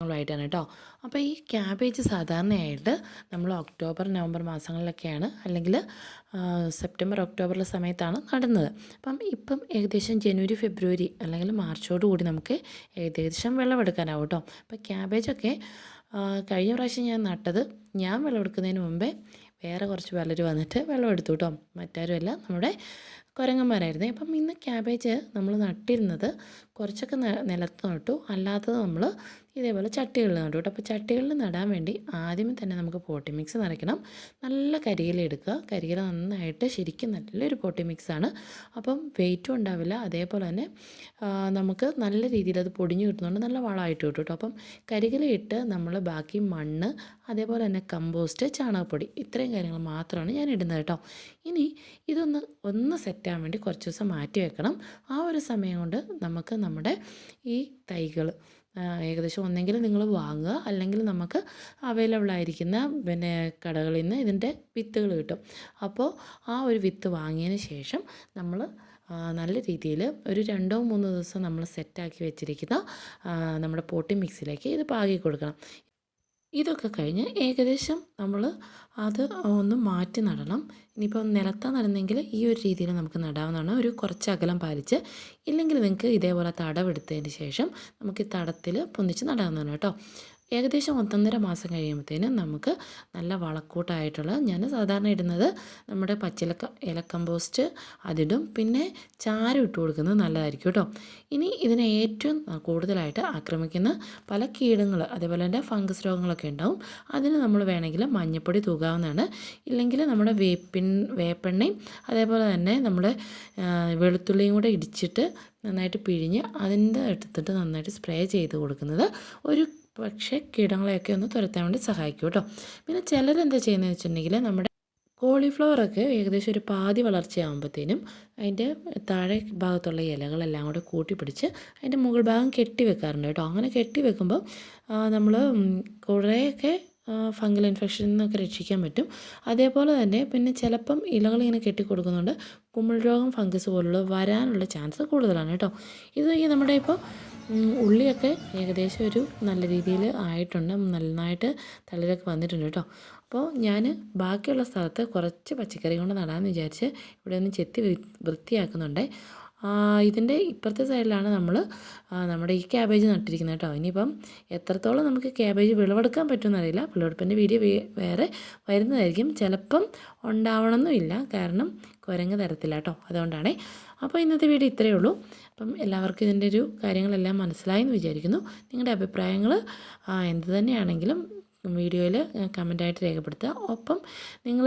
ായിട്ടാണ് കേട്ടോ. അപ്പോൾ ഈ ക്യാബേജ് സാധാരണയായിട്ട് നമ്മൾ ഒക്ടോബർ നവംബർ മാസങ്ങളിലൊക്കെയാണ് അല്ലെങ്കിൽ സെപ്റ്റംബർ ഒക്ടോബറിലെ സമയത്താണ് നടുന്നത് അപ്പം ഇപ്പം ഏകദേശം ജനുവരി ഫെബ്രുവരി അല്ലെങ്കിൽ മാർച്ചോട് കൂടി നമുക്ക് ഏകദേശം വിളവെടുക്കാനാവും കേട്ടോ. അപ്പോൾ ക്യാബേജൊക്കെ കഴിഞ്ഞ പ്രാവശ്യം ഞാൻ നട്ടത് ഞാൻ വിളവെടുക്കുന്നതിന് മുമ്പേ വേറെ കുറച്ച് പലർ വന്നിട്ട് വെള്ളമെടുത്തു കേട്ടോ. മറ്റാരുമല്ല നമ്മുടെ കുരങ്ങന്മാരായിരുന്നു. അപ്പം ഇന്ന് ക്യാബേജ് നമ്മൾ നട്ടിരുന്നത് കുറച്ചൊക്കെ നിലത്ത് നട്ടു. അല്ലാത്തത് നമ്മൾ ഇതേപോലെ ചട്ടികളിൽ നട്ടു കേട്ടോ. അപ്പോൾ ചട്ടികളിൽ നടാൻ വേണ്ടി ആദ്യമേ തന്നെ നമുക്ക് പോട്ടി മിക്സ് നിറയ്ക്കണം നല്ല കരിയില എടുക്കുക. കരിയില നന്നായിട്ട് ശരിക്കും നല്ലൊരു പോട്ടി മിക്സാണ് അപ്പം വെയിറ്റും ഉണ്ടാവില്ല. അതേപോലെ തന്നെ നമുക്ക് നല്ല രീതിയിൽ അത് പൊടിഞ്ഞു കിട്ടുന്നുണ്ട് നല്ല വളമായിട്ട് കിട്ടും കേട്ടോ. അപ്പം കരികില ഇട്ട് നമ്മൾ ബാക്കി മണ്ണ് അതേപോലെ തന്നെ കമ്പോസ്റ്റ് ചാണകപ്പൊടി ഇത്രയും കാര്യങ്ങൾ മാത്രമാണ് ഞാൻ ഇടുന്നത് കേട്ടോ. ഇനി ഇതൊന്ന് ഒന്ന് സെറ്റാൻ വേണ്ടി കുറച്ച് ദിവസം മാറ്റി വെക്കണം. ആ ഒരു സമയം കൊണ്ട് നമുക്ക് നമ്മുടെ ഈ തൈകൾ ഏകദേശം ഒന്നെങ്കിൽ നിങ്ങൾ വാങ്ങുക. അല്ലെങ്കിൽ നമുക്ക് അവൈലബിൾ ആയിരിക്കുന്ന പിന്നെ കടകളിൽ നിന്ന് ഇതിന്റെ വിത്തുകൾ കിട്ടും. അപ്പോൾ ആ ഒരു വിത്ത് വാങ്ങിയതിന് ശേഷം നമ്മൾ നല്ല രീതിയിൽ ഒരു രണ്ടോ മൂന്നോ ദിവസം നമ്മൾ സെറ്റാക്കി വെച്ചിരിക്കുന്ന നമ്മുടെ പോട്ടി മിക്സിലേക്ക് ഇത് പാകി കൊടുക്കണം. ഇതൊക്കെ കഴിഞ്ഞ് ഏകദേശം നമ്മൾ അത് ഒന്ന് മാറ്റി നടണം. ഇനിയിപ്പോൾ നിലത്താ നടന്നെങ്കിൽ ഈ ഒരു രീതിയിൽ നമുക്ക് നടാവുന്നതാണ്. ഒരു കുറച്ച് അകലം പാലിച്ച് ഇല്ലെങ്കിൽ നിങ്ങൾക്ക് ഇതേപോലെ തടവെടുത്തതിന് ശേഷം നമുക്ക് ഈ തടത്തിൽ പൊന്നിച്ച് നടാവുന്നതാണ് കേട്ടോ. ഏകദേശം ഒന്നൊന്നര മാസം കഴിയുമ്പോഴത്തേനും നമുക്ക് നല്ല വളക്കൂട്ടായിട്ടുള്ള ഞാൻ സാധാരണ ഇടുന്നത് നമ്മുടെ പച്ചിലക്ക ഇല കമ്പോസ്റ്റ് അതിടും. പിന്നെ ചാരം ഇട്ട് കൊടുക്കുന്നത് നല്ലതായിരിക്കും കേട്ടോ. ഇനി ഇതിനെ ഏറ്റവും കൂടുതലായിട്ട് ആക്രമിക്കുന്ന പല കീടങ്ങൾ അതേപോലെ തന്നെ ഫംഗസ് രോഗങ്ങളൊക്കെ ഉണ്ടാവും. അതിന് നമ്മൾ വേണമെങ്കിൽ മഞ്ഞപ്പൊടി തൂകാവുന്നതാണ്. ഇല്ലെങ്കിൽ നമ്മുടെ വേപ്പിൻ വേപ്പെണ്ണയും അതേപോലെ തന്നെ നമ്മുടെ വെളുത്തുള്ളിയും കൂടെ ഇടിച്ചിട്ട് നന്നായിട്ട് പിഴിഞ്ഞ് അതിന്റെ എടുത്തിട്ട് നന്നായിട്ട് സ്പ്രേ ചെയ്ത് കൊടുക്കുന്നത് ഒരു പക്ഷേ കീടങ്ങളെയൊക്കെ ഒന്ന് തുരത്താൻ വേണ്ടി സഹായിക്കും കേട്ടോ പിന്നെ ചിലരെന്താ ചെയ്യുന്നത് വെച്ചിട്ടുണ്ടെങ്കിൽ നമ്മുടെ കോളിഫ്ലവറൊക്കെ ഏകദേശം ഒരു പാതി വളർച്ചയാകുമ്പോഴത്തേനും അതിന്റെ താഴെ ഭാഗത്തുള്ള ഇലകളെല്ലാം കൂടെ കൂട്ടി പിടിച്ച് അതിന്റെ മുകൾ ഭാഗം കെട്ടി വെക്കാറുണ്ട് കേട്ടോ. അങ്ങനെ കെട്ടി വെക്കുമ്പോൾ നമ്മൾ കുറേയൊക്കെ ഫംഗൽ ഇൻഫെക്ഷനിൽ നിന്നൊക്കെ രക്ഷിക്കാൻ പറ്റും. അതേപോലെ തന്നെ പിന്നെ ചിലപ്പം ഇലകൾ ഇങ്ങനെ കെട്ടിക്കൊടുക്കുന്നുണ്ട്. കുമിൾ രോഗം ഫംഗസ് പോലുള്ള വരാനുള്ള ചാൻസ് കൂടുതലാണ് കേട്ടോ. ഇത് നമ്മുടെ ഇപ്പോൾ ഉള്ളിയൊക്കെ ഏകദേശം ഒരു നല്ല രീതിയിൽ ആയിട്ടുണ്ട്. നന്നായിട്ട് തളിരൊക്കെ വന്നിട്ടുണ്ട് കേട്ടോ. അപ്പോൾ ഞാൻ ബാക്കിയുള്ള സ്ഥലത്ത് കുറച്ച് പച്ചക്കറി കൊണ്ട് നടാമെന്ന് വിചാരിച്ച് ഇവിടെ ഒന്ന് ചെത്തി വൃത്തിയാക്കുന്നുണ്ട്. ഇതിന്റെ ഇപ്പുറത്തെ സൈഡിലാണ് നമ്മൾ നമ്മുടെ ഈ ക്യാബേജ് നട്ടിരിക്കുന്നത് കേട്ടോ. ഇനിയിപ്പം എത്രത്തോളം നമുക്ക് ക്യാബേജ് വിളവെടുക്കാൻ പറ്റുമെന്നറിയില്ല. വിളവെടുപ്പിന്റെ വീഡിയോ വേറെ വരുന്നതായിരിക്കും. ചിലപ്പം ഉണ്ടാവണമെന്നില്ല കാരണം കുരങ്ങ് തരത്തില്ല കേട്ടോ. അതുകൊണ്ടാണേ. അപ്പോൾ ഇന്നത്തെ വീഡിയോ ഇത്രയേ ഉള്ളൂ. അപ്പം എല്ലാവർക്കും ഇതിന്റെ ഒരു കാര്യങ്ങളെല്ലാം മനസ്സിലായെന്ന് വിചാരിക്കുന്നു. നിങ്ങളുടെ അഭിപ്രായങ്ങൾ എന്ത് തന്നെയാണെങ്കിലും വീഡിയോയിൽ കമന്റായിട്ട് രേഖപ്പെടുത്തുക. ഒപ്പം നിങ്ങൾ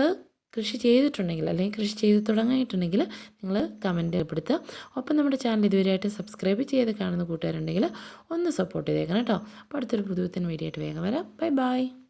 കൃഷി ചെയ്തിട്ടുണ്ടെങ്കിൽ അല്ലെങ്കിൽ കൃഷി ചെയ്ത് തുടങ്ങിയിട്ടുണ്ടെങ്കിൽ നിങ്ങൾ കമന്റ് ഏർപ്പെടുത്തുക ഒപ്പം നമ്മുടെ ചാനൽ ഇതുവരെയായിട്ട് സബ്സ്ക്രൈബ് ചെയ്ത് കാണുന്ന കൂട്ടുകാരുണ്ടെങ്കിൽ ഒന്ന് സപ്പോർട്ട് ചെയ്തേക്കണം കേട്ടോ. അപ്പോൾ അടുത്തൊരു പുതുവത്തിന് വീഡിയോ വേഗം വരാം. Bye bye